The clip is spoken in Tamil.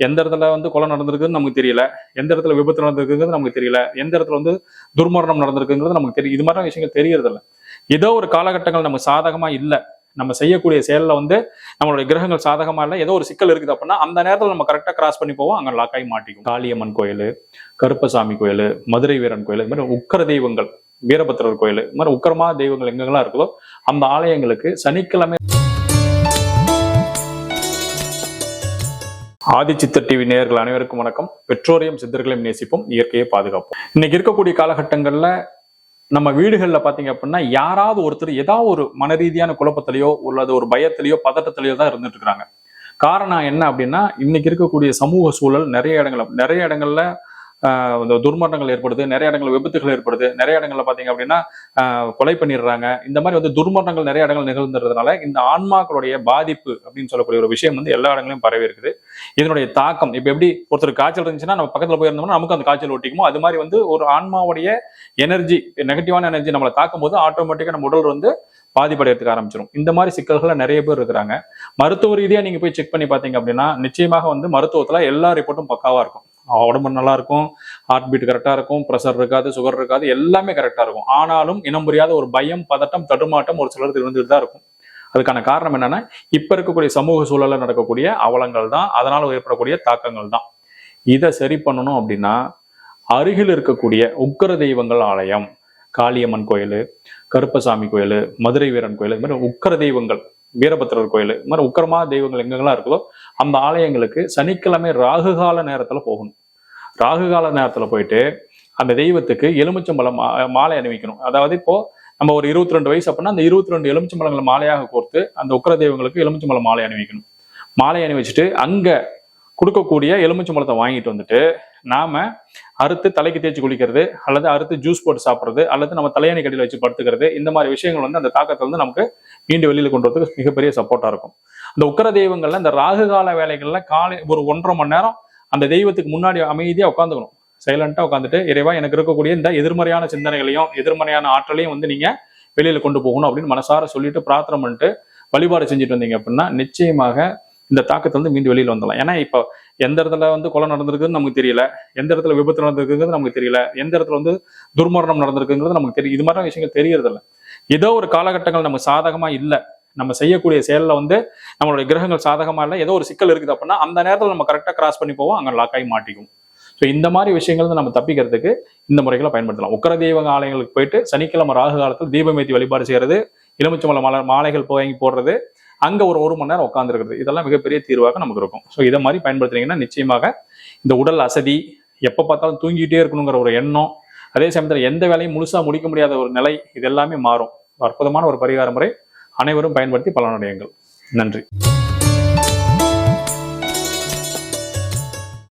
எந்த இடத்துல வந்து கொலை நடந்திருக்குன்னு நமக்கு தெரியல. எந்த இடத்துல விபத்து நடந்திருக்குங்கிறது நமக்கு தெரியல. எந்த இடத்துல வந்து துர்மரணம் நடந்திருக்குங்கிறது நமக்கு தெரியும் இது மாதிரி விஷயங்கள் தெரியறதில்ல. ஏதோ ஒரு காலகட்டங்கள் நமக்கு சாதகமா இல்லை. நம்ம செய்யக்கூடிய செயல்ல வந்து நம்மளுடைய கிரகங்கள் சாதகமா இல்லை. ஏதோ ஒரு சிக்கல் இருக்குது அப்படின்னா அந்த நேரத்தில் நம்ம கரெக்டாக கிராஸ் பண்ணி போவோம். அங்கே லாக்காய் மாட்டிக்கும் காளியம்மன் கோயில் கருப்பசாமி கோயில் மதுரை வீரன் கோயில் இது மாதிரி உக்கர தெய்வங்கள் வீரபத்திரர் கோயில் இது மாதிரி உக்கரமா தெய்வங்கள் எங்கெங்கெல்லாம் இருக்குதோ அந்த ஆலயங்களுக்கு சனிக்கிழமை ஆதிச்சித்த டிவி நேயர்கள் அனைவருக்கும் வணக்கம். பெற்றோரையும் சித்தர்களையும் நேசிப்போம். இயற்கையை பாதுகாப்போம். இன்னைக்கு இருக்கக்கூடிய காலகட்டங்கள்ல நம்ம வீடுகள்ல பாத்தீங்க அப்படின்னா யாராவது ஒருத்தர் ஏதாவது ஒரு மன ரீதியான குழப்பத்திலேயோ அல்லது ஒரு பயத்திலையோ பதட்டத்திலையோ தான் இருந்துட்டு இருக்கிறாங்க காரணம் என்ன அப்படின்னா இன்னைக்கு இருக்கக்கூடிய சமூக சூழல் நிறைய இடங்கள்ல நிறைய இடங்கள்ல இந்த துர்மரணங்கள் ஏற்படுது நிறைய இடங்கள் விபத்துகள் ஏற்படுது. நிறைய இடங்கள்ல பாத்தீங்க அப்படின்னா கொலை பண்ணிடுறாங்க. இந்த மாதிரி வந்து துர்மரணங்கள் நிறைய இடங்கள் நிகழ்ந்துறதுனால இந்த ஆன்மாக்களுடைய பாதிப்பு அப்படின்னு சொல்லக்கூடிய ஒரு விஷயம் வந்து எல்லா இடங்களையும் பரவி இருக்குது. இதனுடைய தாக்கம் இப்போ எப்படி ஒருத்தர் காய்ச்சல் இருந்துச்சுன்னா நம்ம பக்கத்துல போயிருந்தோம்னா நமக்கு அந்த காய்ச்சல் ஒட்டிக்குமோ? அது மாதிரி வந்து ஒரு ஆன்மாவுடைய எனர்ஜி நெகட்டிவான எனர்ஜி நம்மளை தாக்கும் போது ஆட்டோமேட்டிக்கா நம்ம உடல் வந்து பாதிப்படைறதுக்கு ஆரம்பிச்சிடும் இந்த மாதிரி சிக்கல்களை நிறைய பேர் இருக்கிறாங்க. மருத்துவ ரீதியாக நீங்கள் போய் செக் பண்ணி பார்த்தீங்க அப்படின்னா நிச்சயமாக வந்து மருத்துவத்தில் எல்லா ரிப்போர்ட்டும் பக்காவாக இருக்கும். உடம்பு நல்லா இருக்கும் ஹார்ட் பீட் கரெக்டாக இருக்கும் ப்ரெஷர் இருக்காது சுகர் இருக்காது எல்லாமே கரெக்டாக இருக்கும். ஆனாலும் இனம் புரியாத ஒரு பயம் பதட்டம் தடுமாட்டம் ஒரு சிலருக்கு இருந்துட்டு தான் இருக்கும். அதுக்கான காரணம் என்னன்னா இப்போ இருக்கக்கூடிய சமூக சூழலில் நடக்கக்கூடிய அவலங்கள் தான் அதனால் ஏற்படக்கூடிய தாக்கங்கள் தான். இதை சரி பண்ணணும் அப்படின்னா அருகில் இருக்கக்கூடிய உக்கர தெய்வங்கள் ஆலயம் காளியம்மன் கோயில் கருப்பசாமி கோயில் மதுரை வீரன் கோயில் இது மாதிரி உக்கர தெய்வங்கள் வீரபத்திரர் கோயில். இது மாதிரி உக்கரமா தெய்வங்கள் எங்கெங்கெல்லாம் இருக்குதோ அந்த ஆலயங்களுக்கு சனிக்கிழமை ராகு கால நேரத்துல போகணும். ராகு கால நேரத்துல போயிட்டு அந்த தெய்வத்துக்கு எலுமிச்சம்பழம் மா- மாலை அணிவிக்கணும். அதாவது இப்போ நம்ம ஒரு இருபத்தி ரெண்டு வயசு அப்படின்னா அந்த இருபத்தி ரெண்டு எலுமிச்சம்பழங்களை மாலையாக கோர்த்து அந்த உக்கர தெய்வங்களுக்கு எலுமிச்சம்பழம் மாலை அணிவிக்கணும். மாலை அணிவிச்சுட்டு அங்க கொடுக்கக்கூடிய எலுமிச்சம்பழத்தை வாங்கிட்டு வந்துட்டு நாம அறுத்து தலைக்கு தேய்ச்சி குளிக்கிறது அல்லது அறுத்து ஜூஸ் போட்டு சாப்பிட்றது அல்லது நம்ம தலையணை கடியில் வச்சு படுத்துக்கிறது இந்த மாதிரி விஷயங்கள் வந்து அந்த தாக்கத்தை வந்து நமக்கு மீண்டு வெளியில் கொண்டு வரதுக்கு மிகப்பெரிய சப்போர்ட்டா இருக்கும். இந்த உக்கர தெய்வங்கள்ல இந்த ராகு கால வேலைகள்ல காலை ஒரு ஒன்றரை மணி நேரம் அந்த தெய்வத்துக்கு முன்னாடி அமைதியா உட்காந்துக்கணும். சைலண்டா உட்காந்துட்டு இறைவா எனக்கு இருக்கக்கூடிய இந்த எதிர்மறையான சிந்தனைகளையும் எதிர்மறையான ஆற்றலையும் வந்து நீங்க வெளியில கொண்டு போகணும் அப்படின்னு மனசார சொல்லிட்டு பிரார்த்தனை பண்ணிட்டு வழிபாடு செஞ்சுட்டு வந்தீங்க அப்படின்னா நிச்சயமாக இந்த தாக்கத்தை வந்து மீண்டும் வெளியில் வந்துடலாம். ஏன்னா இப்போ எந்த இடத்துல வந்து கொலை நடந்திருக்குன்னு நமக்கு தெரியல. எந்த இடத்துல விபத்து நடந்திருக்குங்கிறது நமக்கு தெரியல. எந்த இடத்துல வந்து துர்மரணம் நடந்திருக்குங்கிறது நமக்கு தெரியும் இது மாதிரி விஷயங்கள் தெரியறதில்ல. ஏதோ ஒரு காலகட்டங்கள் நமக்கு சாதகமா இல்லை. நம்ம செய்யக்கூடிய செயலில் வந்து நம்மளுடைய கிரகங்கள் சாதகமா இல்லை. ஏதோ ஒரு சிக்கல் இருக்குது அப்படின்னா அந்த நேரத்தில் நம்ம கரெக்டாக கிராஸ் பண்ணி போவோம் அங்கே லாக் ஆகி மாட்டிக்கும் ஸோ இந்த மாதிரி விஷயங்கள் வந்து நம்ம தப்பிக்கிறதுக்கு இந்த முறைகளை பயன்படுத்தலாம். உக்கர தெய்வ ஆலயங்களுக்கு போயிட்டு சனிக்கிழமை ராகு காலத்தில் தீபமேத்தி வழிபாடு செய்யறது எலுமிச்சம்பழ மலை மாலைகள் போய் போடுறது அங்க ஒரு ஒரு மணி நேரம் உட்காந்துருக்கிறது இதெல்லாம் மிகப்பெரிய தீர்வாக நமக்கு இருக்கும். ஸோ இதை மாதிரி பயன்படுத்துனீங்கன்னா நிச்சயமாக இந்த உடல் அசதி எப்போ பார்த்தாலும் தூங்கிட்டே இருக்கணுங்கிற ஒரு எண்ணம் அதே சமயத்தில் எந்த வேலையும் முழுசா முடிக்க முடியாத ஒரு நிலை இது எல்லாமே மாறும். அற்புதமான ஒரு பரிகார முறை அனைவரும் பயன்படுத்தி பலனடையுங்கள். நன்றி.